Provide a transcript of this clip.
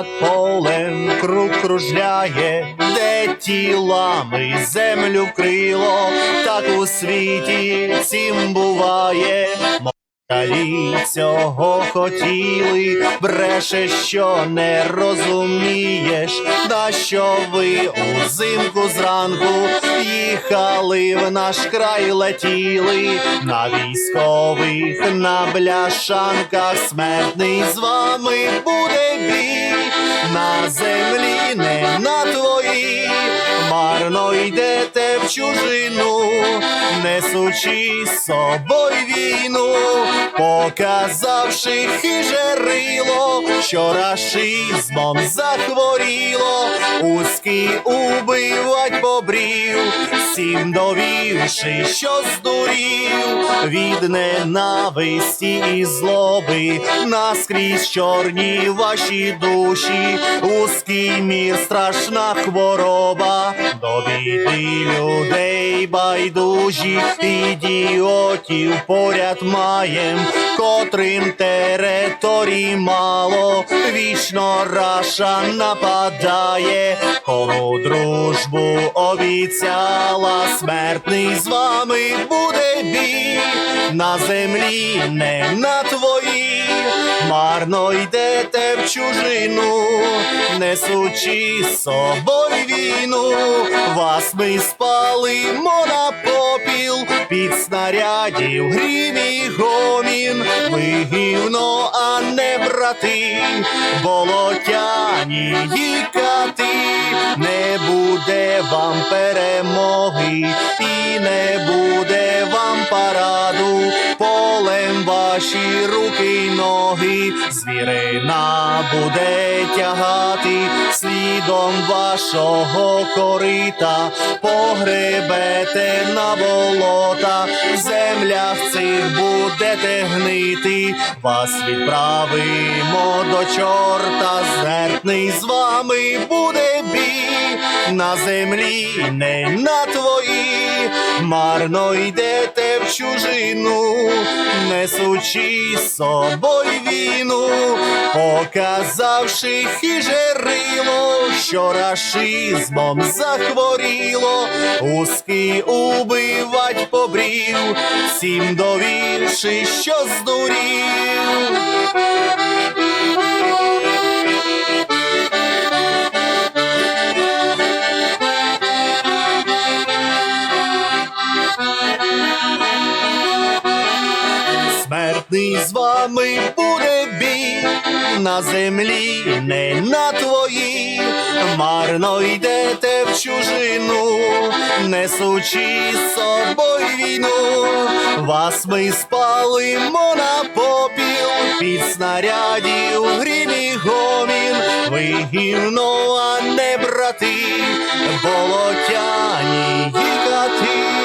над полем круг кружляє, де тілами землю крило, так у світі всім буває. Москалі цього хотіли, бреше, що не розумієш, на що ви узимку зранку їхали в наш край летіли. На військових, на бляшанках смертний з вами буде бій. На землі, чужину, несучи з собою війну, показавши хижерило, що рашизмом захворіло, узкий убивать побрів, всім довівши, що здурів від ненависті і злоби, наскрізь чорні ваші душі, узкий мір, страшна хвороба, до біди людей байдужі, ідіотів поряд маєм, котрим територій мало, вічно раша нападає, кому дружбу обіцяла, смертний з вами буде бій, на землі не на твоїй, марно йдете в чужину, несучи з собою війну, вас ми спалимо на попіл під снарядів, грім і гомін, ви гівно, а не брати, болотяні і кати, не буде вам перемоги і не буде вам параду, ваші руки й ноги, звірина буде тягати слідом вашого корита, погребете на болота, в землях цих будете гнити, вас відправимо до чорта, смертний з вами буде бій, на землі не на твоїй, марно йдете в чужину, несучи з собою війну, показавши хижерило, що рашизмом захворіло, узкий убивать побрів, всім довівши, що здурів. З вами буде бій. На землі, не на твоїй, марно йдете в чужину, несучи з собою війну, вас ми спалимо на попіл. Під снарядів, грім і гомін, ви гівно, а не брати, болотяні і кати.